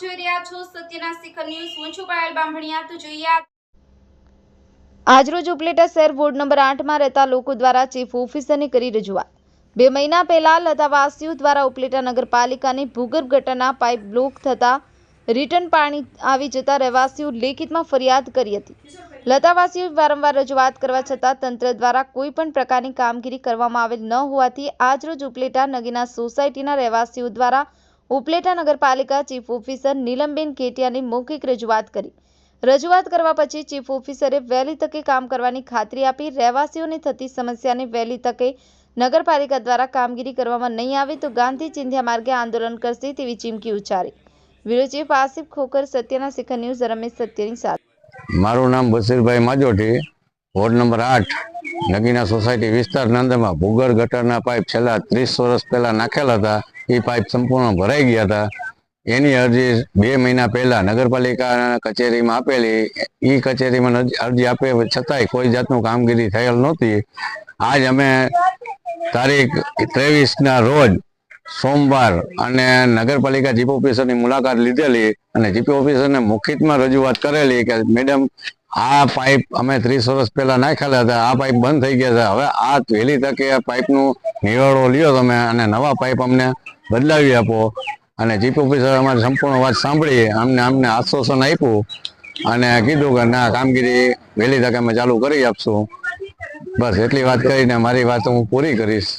છો સત્યના શિખર ન્યૂઝ. હું છું પાયલ બામભણિયા તો જોઈએ આજરોજ ઉપલેટા શહેર વોર્ડ નંબર આઠમાં રહેતા લોકો દ્વારા ચીફ ઓફિસરને કરી રજૂઆત. બે મહિના પહેલા લતાવાસીઓ દ્વારા ઉપલેટા નગરપાલિકાની ભૂગર્ભ ગટરના પાઇપ બ્લોક થતા રિટર્ન પાણી આવી જતા રહેવાસીઓ લેખિતમાં ફરિયાદ કરી હતી. લતાવાસીઓ વારંવાર રજૂઆત કરવા છતાં તંત્ર દ્વારા કોઈ પણ પ્રકારની કામગીરી કરવામાં આવેલ ન હોવાથી આજરોજ ઉપલેટા નગીના સોસાયટીના રહેવાસીઓ દ્વારા ઉપલેટા નગરપાલિકા ચીફ ઓફિસર નીલમબેન કેટિયાની મૌખિક રજૂઆત કરી. રજૂઆત કરવા પછી ચીફ ઓફિસરે વહેલી તકે કામ કરવાની ખાતરી આપી, રહેવાસીઓને થતી સમસ્યાને વહેલી તકે નગરપાલિકા દ્વારા કામગીરી કરવામાં નહીં આવે તો ગાંધી ચિંધ્યા માર્ગે આંદોલન કરશે તેવી ચીમકી ઉચ્ચારી. બ્યુરો ચીફ આસિફ ખોખર, સત્યના શિખર ન્યૂઝ, રમેશ સત્યની સાથે. મારું નામ બશીરભાઈ માજોટી વોર્ડ નંબર આઠ, નગીના સોસાયટી વિસ્તારના અંદરમાં ભૂગર ગટરના પાઇપ છેલ્લા ત્રીસ વર્ષ પહેલા નાખેલા હતા. એ પાઇપ સંપૂર્ણ ભરાઈ ગયા હતા. એની અરજી બે મહિના પહેલા નગરપાલિકા કચેરીમાં આપેલી. એ કચેરીમાં અરજી આપે છતાંય કોઈ જાતનું કામગીરી થયેલ નહોતી. આજ અમે તારીખ ત્રેવીસના રોજ સોમવાર અને નગરપાલિકા ચીફ ઓફિસરની મુલાકાત લીધેલી અને ચીફ ઓફિસરને મુખિતમાં રજૂઆત કરેલી કે, મેડમ, આ પાઇપ અમે ત્રીસ વર્ષ પહેલા નાખેલા હતા, આ પાઇપ બંધ થઈ ગયા છે. હવે આ વહેલી તકે પાઇપનું નિવાળો લ્યો તમે અને નવા પાઇપ અમને બદલાવી આપો. અને જીપી ઓફિસર અમારી સંપૂર્ણ વાત સાંભળી, અમને અમને આશ્વાસન આપ્યું અને કીધું કે, ના, કામગીરી વહેલી તકે અમે ચાલુ કરી આપશું. બસ, એટલી વાત કરીને મારી વાત હું પૂરી કરીશ.